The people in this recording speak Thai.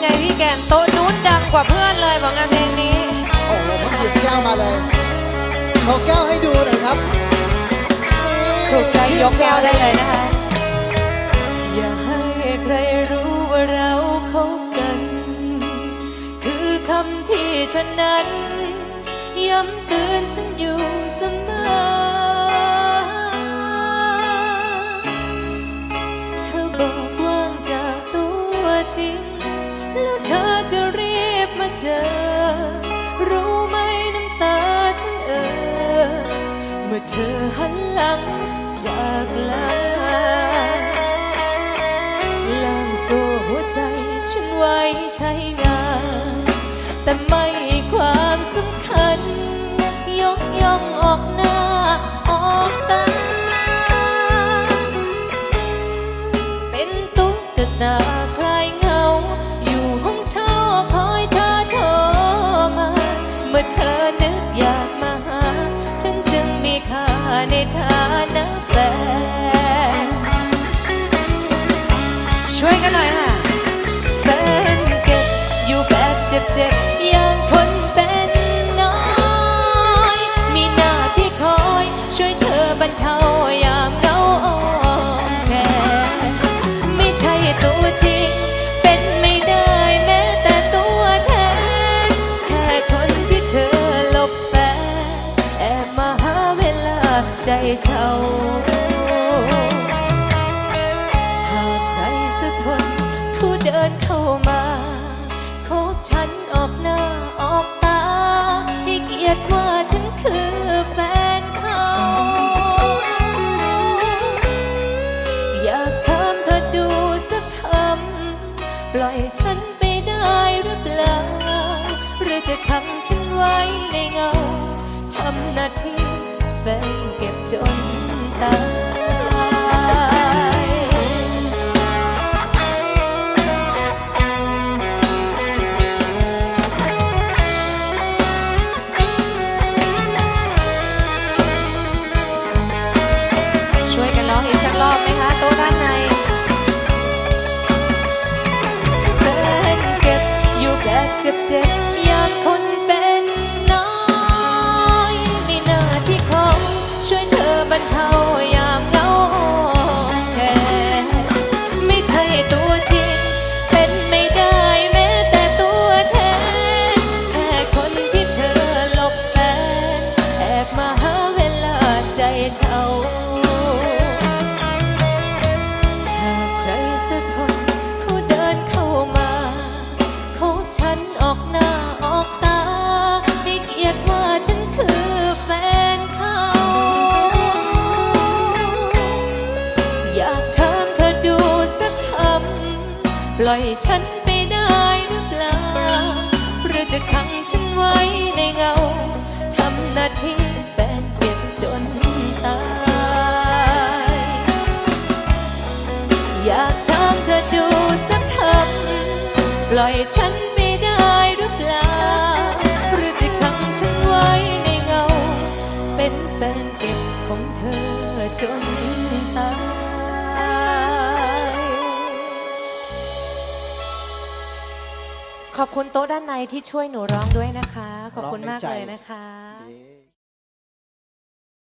ไงพี่แกนโต๊ะนู้นดังกว่าเพื่อนเลยบอกงานเพลงนี้ โอ้โหผมหยิบแก้วมาเลย โชว์แก้วให้ดูหน่อยครับถูกใจยกแก้วได้เลยนะคะ อย่าให้ใครรู้ว่าเราคบกัน คือคำที่เธอนั้น ย้ำเตือนฉันอยู่เสมอ เธอบอกว่างจากตัวจริง แล้วเธอจะรีบมาเจอ รู้ไหมน้ำตาฉันเออ เมื่อเธอหันหลังจากลาล่ามโซ่หัวใจฉันไว้ใช้งาน แต่ไม่ความสำคัญ ยกย่องออกหน้าออกตา เป็นตุ๊กตา ค่าในฐานะแฟน ช่วยกันหน่อยค่ะแฟนเก็บอยู่แบบเจ็บๆ เวลาใจเช่าหากใครสักคนผู้เดินเข้ามาโคบฉันออกหน้าออกตา ให้เกียรติว่าฉันคือแฟนเขา อยากถามเธอดูสักคำ ปล่อยฉันไปได้หรือเปล่า หรือจะขังฉันไว้ในเงาทำหน้าที่ แฟนเก็บจนตาย ใจเช่าหากใครสักคนเขาเดินเข้ามาเขาฉันออกหน้าออกตาให้เกียรติว่าฉันคือแฟนเขา อยากถามเธอดูสักคำ ปล่อยฉันไปได้หรือเปล่า หรือจะขังฉันไว้ในเงา ทำหน้าที่แฟนเก็บจน ตาย อยากถามเธอดูสักคำปล่อยฉันไปได้หรือเปล่า หรือจะขังฉันไว้ในเงา เป็นแฟนเก็บของเธอจนตายขอบคุณโต๊ะด้านในที่ช่วยหนูร้องด้วยนะคะ ขอบคุณมากเลยนะคะ